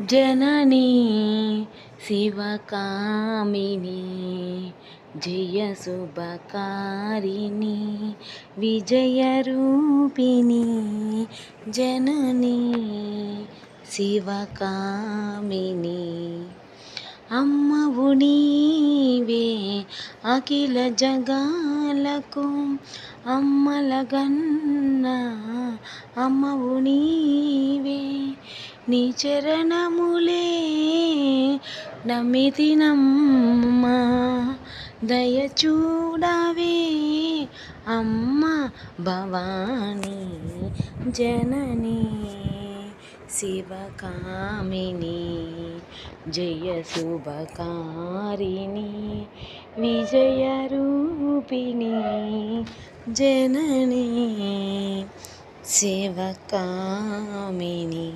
జననీ శివకామిని జయ శుభకారిణి విజయరూపిణి జననీ శివకామిని. అమ్మవు నీవే అఖిల జగాలకు అమ్మలగన్న అమ్మవు నీ నీ చరణములే నమ్మితినమ్మ దయ చూడవే అమ్మ భవానీ జననీ శివకామిని జయ శుభకారిణి విజయరూపిణి జననీ శివకామిని.